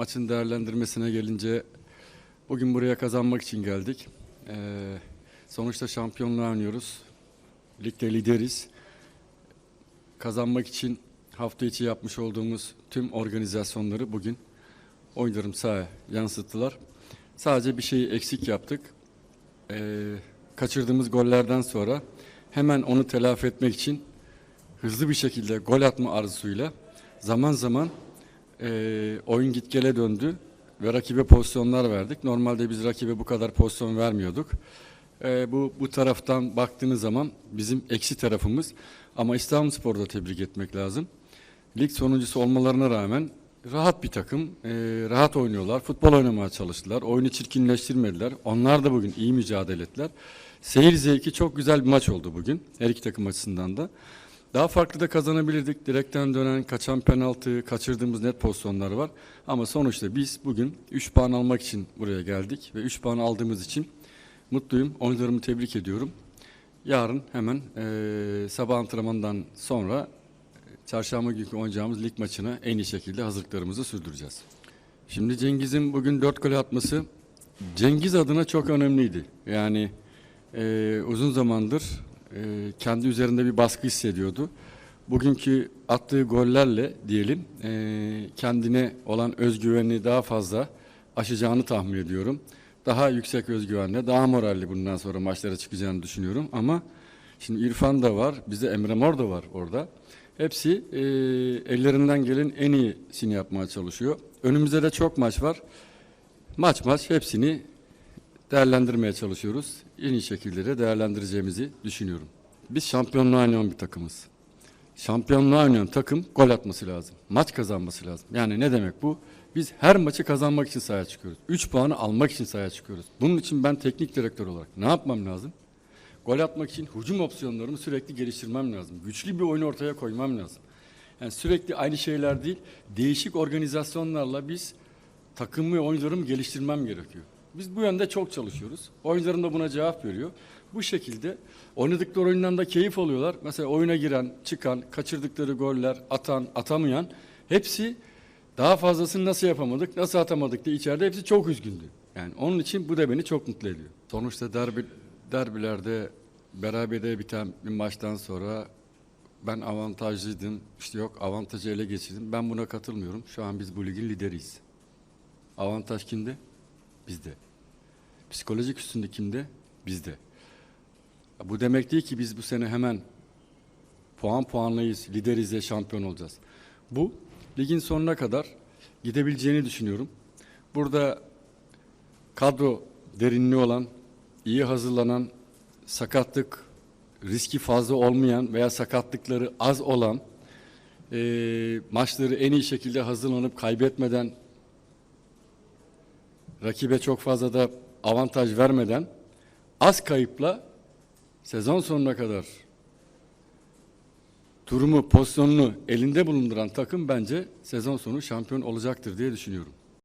maçın değerlendirmesine gelince bugün buraya kazanmak için geldik. Ee, sonuçta şampiyonluğa oynuyoruz. Ligde lideriz. Kazanmak için hafta içi yapmış olduğumuz tüm organizasyonları bugün oyunlarım sahaya yansıttılar. Sadece bir şeyi eksik yaptık. Ee, kaçırdığımız gollerden sonra hemen onu telafi etmek için hızlı bir şekilde gol atma arzusuyla zaman zaman e, oyun gitgele döndü ve rakibe pozisyonlar verdik. Normalde biz rakibe bu kadar pozisyon vermiyorduk. E, bu bu taraftan baktığınız zaman bizim eksi tarafımız ama İstanbulspor'da tebrik etmek lazım. Lig sonuncusu olmalarına rağmen rahat bir takım, e, rahat oynuyorlar. Futbol oynamaya çalıştılar. Oyunu çirkinleştirmediler. Onlar da bugün iyi mücadele ettiler. Seyir zevki çok güzel bir maç oldu bugün. Her iki takım açısından da. Daha farklı da kazanabilirdik. Direkten dönen, kaçan penaltı, kaçırdığımız net pozisyonlar var. Ama sonuçta biz bugün 3 puan almak için buraya geldik ve 3 puan aldığımız için mutluyum. Oyuncularımı tebrik ediyorum. Yarın hemen eee, sabah antrenmandan sonra çarşamba günkü oynayacağımız lig maçına en iyi şekilde hazırlıklarımızı sürdüreceğiz. Şimdi Cengiz'in bugün 4 gol atması Cengiz adına çok önemliydi. Yani eee, uzun zamandır eee, kendi üzerinde bir baskı hissediyordu. Bugünkü attığı gollerle diyelim eee, kendine olan özgüvenini daha fazla aşacağını tahmin ediyorum. Daha yüksek özgüvenle, daha moralli bundan sonra maçlara çıkacağını düşünüyorum. Ama şimdi İrfan da var, bize Emre Mor da var orada. Hepsi eee, ellerinden gelen en iyisini yapmaya çalışıyor. Önümüzde de çok maç var. Maç maç hepsini değerlendirmeye çalışıyoruz. En iyi şekilde de değerlendireceğimizi düşünüyorum. Biz şampiyonluğa oynayan bir takımız. Şampiyonluğa oynayan takım gol atması lazım. Maç kazanması lazım. Yani ne demek bu? Biz her maçı kazanmak için sahaya çıkıyoruz. 3 puanı almak için sahaya çıkıyoruz. Bunun için ben teknik direktör olarak ne yapmam lazım? Gol atmak için hücum opsiyonlarımı sürekli geliştirmem lazım. Güçlü bir oyun ortaya koymam lazım. Yani sürekli aynı şeyler değil, değişik organizasyonlarla biz takım ve oyuncularımı geliştirmem gerekiyor. Biz bu yönde çok çalışıyoruz. Oyuncularım da buna cevap veriyor. Bu şekilde oynadıkları oyundan da keyif alıyorlar. Mesela oyuna giren, çıkan, kaçırdıkları goller, atan, atamayan hepsi daha fazlasını nasıl yapamadık, nasıl atamadık diye içeride hepsi çok üzgündü. Yani onun için bu da beni çok mutlu ediyor. Sonuçta derbi, derbilerde berabere biten bir maçtan sonra ben avantajlıydım. İşte yok avantajı ele geçirdim. Ben buna katılmıyorum. Şu an biz bu ligin lideriyiz. Avantaj kimde? Bizde. Psikolojik üstünlük kimde? Bizde. Bu demek değil ki biz bu sene hemen puan puanlayız, lideriz de şampiyon olacağız. Bu ligin sonuna kadar gidebileceğini düşünüyorum. Burada kadro derinliği olan, iyi hazırlanan, sakatlık riski fazla olmayan veya sakatlıkları az olan, eee, maçları en iyi şekilde hazırlanıp kaybetmeden, rakibe çok fazla da avantaj vermeden, az kayıpla sezon sonuna kadar durumu, pozisyonunu elinde bulunduran takım bence sezon sonu şampiyon olacaktır diye düşünüyorum.